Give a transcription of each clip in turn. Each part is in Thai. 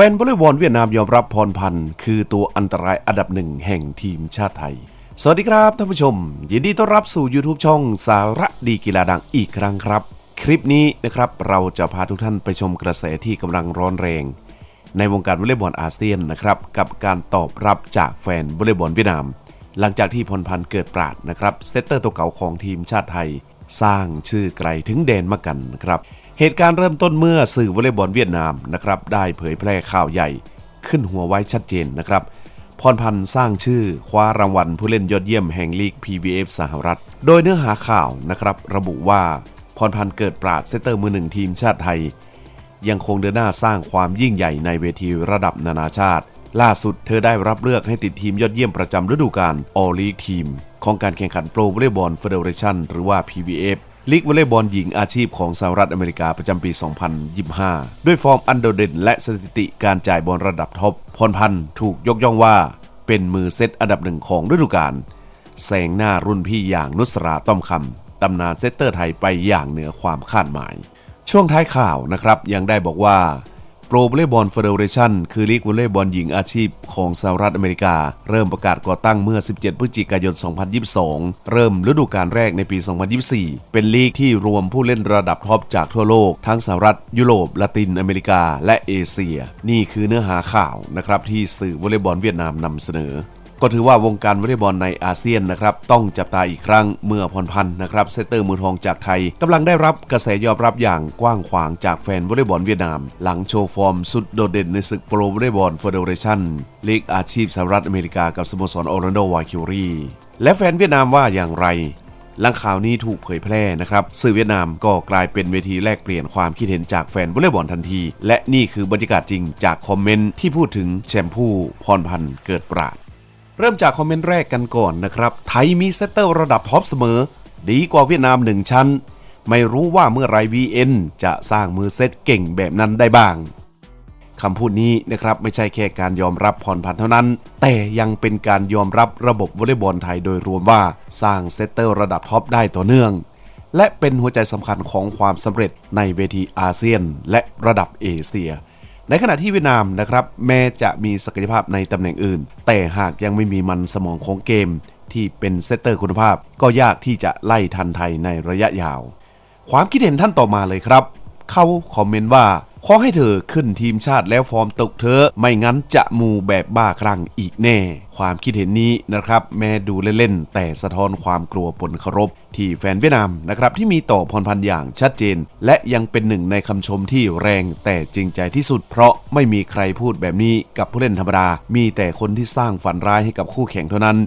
ฟนวอลเลย์บอลเวียดนามยอมรับพรพันธ์คือตัวอันตรายอันดับหนึ่งแห่งทีมชาติไทย สวัสดีครับท่านผู้ชม ยินดีต้อนรับสู่ YouTube ช่องสาระดีกีฬาดังอีกครั้งครับ คลิปนี้นะครับเราจะพาทุกท่านไปชมกระแสที่กำลังร้อนแรง ในวงการวอลเลย์บอลอาเซียนนะครับกับการตอบรับจากแฟนวอลเลย์บอลเวียดนาม หลังจากที่พรพันธ์เกิดปราดนะครับเซตเตอร์ตัวเก่าของทีมชาติไทย สร้างชื่อไกลถึงแดนมะกันนะครับ เหตุการณ์เริ่มต้นเมื่อสื่อวอลเลย์บอลเวียดนามนะครับได้เผยแพร่ข่าวใหญ่ ขึ้นหัวไว้ชัดเจนนะครับ พรพันธ์สร้างชื่อคว้ารางวัลผู้เล่นยอดเยี่ยมแห่งลีก PVF สหรัฐ โดยเนื้อหาข่าวนะครับ ระบุว่าพรพันธ์เกิดปราดเซตเตอร์มือหนึ่งทีมชาติไทย ยังคงเดินหน้าสร้างความยิ่งใหญ่ในเวทีระดับนานาชาติ ล่าสุดเธอได้รับเลือกให้ติดทีมยอดเยี่ยมประจำฤดูกาล All League Team ของการแข่งขัน Pro Volleyball Federation หรือว่า PVF ลีกวอลเลย์บอลหญิงอาชีพของสหรัฐอเมริกาประจำปี 2025 ด้วยฟอร์มอันโดดเด่นและสถิติการจ่ายบอลระดับท็อปพรพันธ์ถูกยกย่องว่า เป็นมือเซตอันดับหนึ่งของฤดูกาลแซงหน้ารุ่นพี่อย่างนุสราต้อมคำตำนานเซตเตอร์ไทยไปอย่างเหนือความคาดหมาย ช่วงท้ายข่าวนะครับยังได้บอกว่า Pro Volleyball Federation คือลีกวอลเลย์บอลหญิงอาชีพของสหรัฐอเมริกา เริ่มประกาศก่อตั้งเมื่อ 17 พฤศจิกายน 2022 เริ่มฤดูกาลแรกในปี 2024 เป็นลีกที่รวมผู้เล่นระดับท็อปจากทั่วโลก ทั้งสหรัฐ ยุโรป ละตินอเมริกา และเอเชีย นี่คือเนื้อหาข่าวนะครับที่สื่อวอลเลย์บอลเวียดนามนำเสนอ ก็ถือว่าวงการวอลเลย์บอลในอาเซียนนะครับต้องจับตาอีกครั้งเมื่อพรพันธ์นะครับเซตเตอร์มือทองจากไทยกำลังได้รับกระแสยอมรับอย่างกว้างขวางจากแฟนวอลเลย์บอลเวียดนาม หลังโชว์ฟอร์มสุดโดดเด่นในศึกโปรวอลเลย์บอลเฟเดเรชั่นลีกอาชีพสหรัฐอเมริกากับสโมสรออร์แลนโดวาคิวรีและแฟนเวียดนามว่าอย่างไรหลังข่าวนี้ถูกเผยแพร่นะครับ สื่อเวียดนามก็กลายเป็นเวทีแลกเปลี่ยนความคิดเห็นจากแฟนวอลเลย์บอลทันที และนี่คือบรรยากาศจริงจากคอมเมนต์ที่พูดถึงแชมพูพรพันธ์เกิดปราด เริ่มจากคอมเมนต์แรกกันก่อนนะครับ ไทยมีเซตเตอร์ระดับท็อปเสมอ ดีกว่าเวียดนามหนึ่งชั้น ไม่รู้ว่าเมื่อไร VN จะสร้างมือเซตเก่งแบบนั้นได้บ้างคำพูดนี้นะครับไม่ใช่แค่การยอมรับพรพันเท่านั้น แต่ยังเป็นการยอมรับระบบวอลเลย์บอลไทยโดยรวมว่าสร้างเซตเตอร์ระดับท็อปได้ต่อเนื่อง และเป็นหัวใจสำคัญของความสำเร็จในเวทีอาเซียน และระดับเอเชีย ในขณะที่เวียดนามนะครับแม้จะมีศักยภาพในตำแหน่งอื่น แต่หากยังไม่มีมันสมองของเกมที่เป็นเซตเตอร์คุณภาพ ก็ยากที่จะไล่ทันไทยในระยะยาว ความคิดเห็นท่านต่อมาเลยครับ เขาคอมเมนต์ว่า ขอให้เธอขึ้นทีมชาติแล้วฟอร์มตกเธอ ไม่งั้นจะมูแบบบ้าคลั่งอีกแน่ ความคิดเห็นนี้นะครับ แม้ดูเล่นๆแต่สะท้อนความกลัวผลเคารพ ที่แฟนเวียดนามนะครับที่มีต่อพรพันธ์อย่างชัดเจน และยังเป็นหนึ่งในคำชมที่แรงแต่จริงใจที่สุด เพราะไม่มีใครพูดแบบนี้กับผู้เล่นธรรมดา มีแต่คนที่สร้างฝันร้ายให้กับคู่แข่งเท่านั้น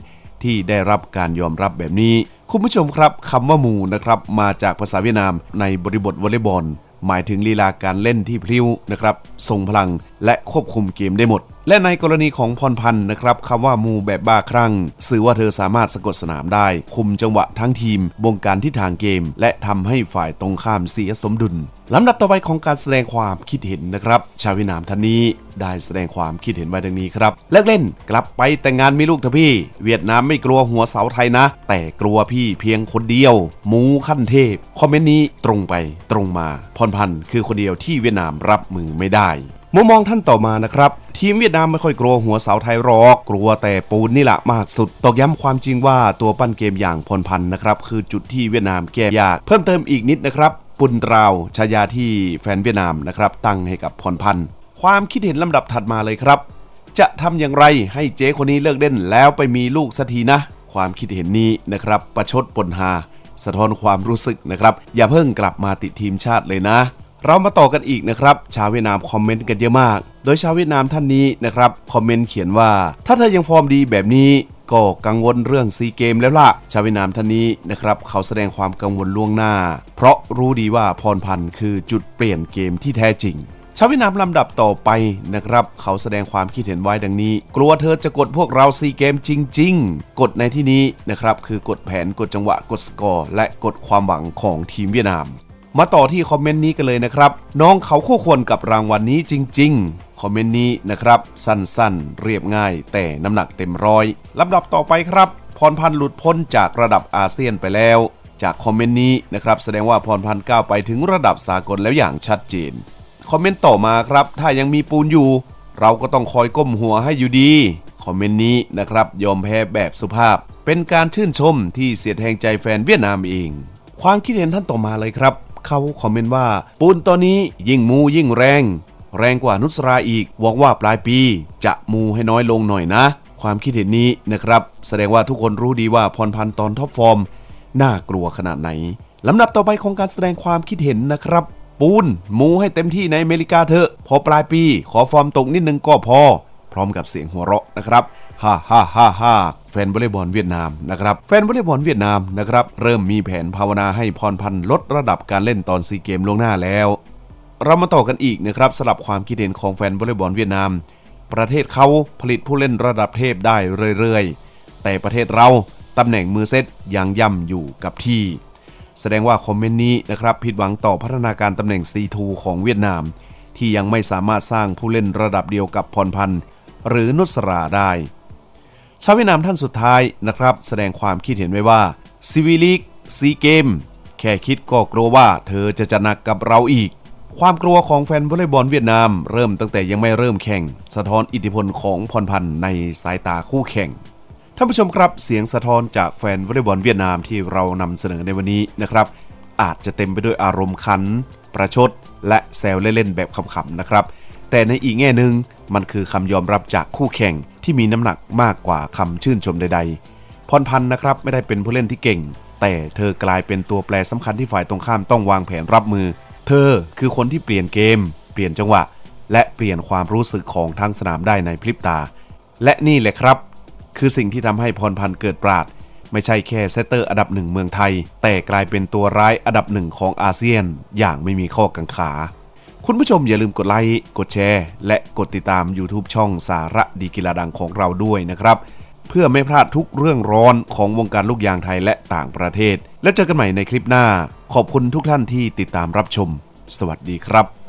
ที่ได้รับการยอมรับแบบนี้ คุณผู้ชมครับคำว่ามูนะครับมาจากภาษาเวียดนามในบริบทวอลเลย์บอล หมายถึงลีลาการเล่นที่พลิ้วนะครับทรงพลัง และควบคุมเกมได้หมด และในกรณีของพรพันธ์นะครับคำว่ามูแบบบ้าคลั่งสื่อว่าเธอสามารถสะกดสนามได้ คุมจังหวะทั้งทีม บงการทิศทางเกม และทำให้ฝ่ายตรงข้ามเสียสมดุลลำดับต่อไปของการแสดงความคิดเห็นนะครับ ชาวเวียดนามท่านนี้ได้แสดงความคิดเห็นไว้ดังนี้ครับเลิกเล่นกลับไปแต่งงานมีลูกเถอะพี่ เวียดนามไม่กลัวหัวเสาไทยนะ แต่กลัวพี่เพียงคนเดียวหมูขั้นเทพ คอมเมนต์นี้ตรงไปตรงมาพรพันธ์คือคนเดียวที่เวียดนามรับมือไม่ได้ มุมมองท่านต่อมานะครับ ทีมเวียดนามไม่ค่อยกลัวหัวเสาไทยหรอก กลัวแต่ปูนนี่แหละมากสุด ตอกย้ำความจริงว่าตัวปั้นเกมอย่างพลพันธ์นะครับ คือจุดที่เวียดนามแก้ยาก เพิ่มเติมอีกนิดนะครับ ปุนราวชายาที่แฟนเวียดนามนะครับ ตั้งให้กับพรพันธ์ความคิดเห็นลำดับถัดมาเลยครับ จะทำอย่างไรให้เจ๊คนนี้เลิกเล่นแล้วไปมีลูกสักทีนะ ความคิดเห็นนี้นะครับ ประชดปนหา สะท้อนความรู้สึกนะครับ อย่าเพิ่งกลับมาติดทีมชาติเลยนะ เรามาต่อกันอีกนะครับ ชาวเวียดนามคอมเมนต์กันเยอะมาก โดยชาวเวียดนามท่านนี้นะครับคอมเมนต์เขียนว่า ถ้าเธอยังฟอร์มดีแบบนี้ก็กังวลเรื่องซีเกมแล้วล่ะ ชาวเวียดนามท่านนี้นะครับ เขาแสดงความกังวลล่วงหน้า เพราะรู้ดีว่าพรพันธ์คือจุดเปลี่ยนเกมที่แท้จริง ชาวเวียดนามลำดับต่อไปนะครับ เขาแสดงความคิดเห็นไว้ดังนี้ กลัวเธอจะกดพวกเราซีเกมจริง ๆ กดในที่นี้นะครับคือกดแผนกดจังหวะกดสกอร์ และกดความหวังของทีมเวียดนาม มาต่อที่คอมเมนต์นี้กันเลยนะครับ น้องเขาคู่ควรกับรางวัลนนี้จริง ๆ คอมเมนต์นี้นะครับ สั้นๆ เรียบง่าย แต่น้ำหนักเต็มร้อยลำดับต่อไปครับ พรพันธ์หลุดพ้นจากระดับอาเซียนไปแล้ว จากคอมเมนต์นี้นะครับ แสดงว่าพรพันธ์ก้าวไปถึงระดับสากลแล้วอย่างชัดเจน คอมเมนต์ต่อมาครับ ถ้ายังมีปูนอยู่ เราก็ต้องคอยก้มหัวให้อยู่ดี คอมเมนต์นี้นะครับยอมแพ้แบบสุภาพ เป็นการชื่นชมที่เสียดแทงใจแฟนเวียดนามเอง ความคิดเห็นท่านต่อมาเลยครับ เขาคอมเมนต์ว่า ปูนตอนนี้ยิ่งมูยิ่งแรง แรงกว่านุสราอีกหวังว่าปลายปี จะมูให้น้อยลงหน่อยนะ ความคิดเห็นนี้นะครับ แสดงว่าทุกคนรู้ดีว่าพรพันธ์ตอนท็อปฟอร์มน่ากลัวขนาดไหนลำดับต่อไปของการแสดงความคิดเห็นนะครับปูนมูให้เต็มที่ในอเมริกาเถอะ พอปลายปี ขอฟอร์มตกนิดนึงก็พอ พร้อมกับเสียงหัวเราะนะครับ ฮ่าฮ่าฮ่าฮ่าแฟนวอลเลย์บอลเวียดนามนะครับแฟนวอลเลย์บอลเวียดนามนะครับเริ่มมีแผนภาวนาให้พรพันธ์ลดระดับการเล่นตอนซีเกมล่วงหน้าแล้ว เรามาต่อกันอีกนะครับสำหรับความคิดเห็นของแฟนวอลเลย์บอลเวียดนาม ประเทศเขาผลิตผู้เล่นระดับเทพได้เรื่อยๆ แต่ประเทศเราตำแหน่งมือเซตยังย่ำอยู่กับที่ แสดงว่าคอมเมนต์นี้นะครับผิดหวังต่อพัฒนาการตำแหน่ง C2 ของเวียดนาม ที่ยังไม่สามารถสร้างผู้เล่นระดับเดียวกับพรพันธ์หรือนุสราได้ ชาวเวียดนามท่านสุดท้ายนะครับ แสดงความคิดเห็นไว้ว่าซีวีลีกซีเกม แค่คิดก็กลัวว่าเธอจะจะหนักกับเราอีก ความกลัวของแฟนวอลเลย์บอลเวียดนาม เริ่มตั้งแต่ยังไม่เริ่มแข่ง สะท้อนอิทธิพลของพรพันธ์ในสายตาคู่แข่งท่านผู้ชมครับเสียงสะท้อนจากแฟนวอลเลย์บอลเวียดนามที่เรานำเสนอในวันนี้นะครับ อาจจะเต็มไปด้วยอารมณ์ขัน ประชด และแซวเล่นๆแบบขำๆนะครับ แต่ในอีกแง่หนึ่งมันคือคำยอมรับจากคู่แข่งที่มีน้ำหนักมากกว่าคำชื่นชมใดๆ พรพันธ์นะครับไม่ได้เป็นผู้เล่นที่เก่ง แต่เธอกลายเป็นตัวแปรสำคัญที่ฝ่ายตรงข้ามต้องวางแผนรับมือ เธอคือคนที่เปลี่ยนเกม เปลี่ยนจังหวะ และเปลี่ยนความรู้สึกของทั้งสนามได้ในพริบตา และนี่แหละครับ คือสิ่งที่ทำให้พรพันธ์เกิดปราดไม่ใช่แค่เซตเตอร์อันดับหนึ่งเมืองไทย แต่กลายเป็นตัวร้ายอันดับหนึ่งของอาเซียนอย่างไม่มีข้อกังขา คุณผู้ชมอย่าลืมกดไลค์ กดแชร์ และกดติดตาม YouTube ช่องสาระดีกีฬาดังของเราด้วยนะครับ เพื่อไม่พลาดทุกเรื่องร้อนของวงการลูกยางไทยและต่างประเทศ และเจอกันใหม่ในคลิปหน้า ขอบคุณทุกท่านที่ติดตามรับชม สวัสดีครับ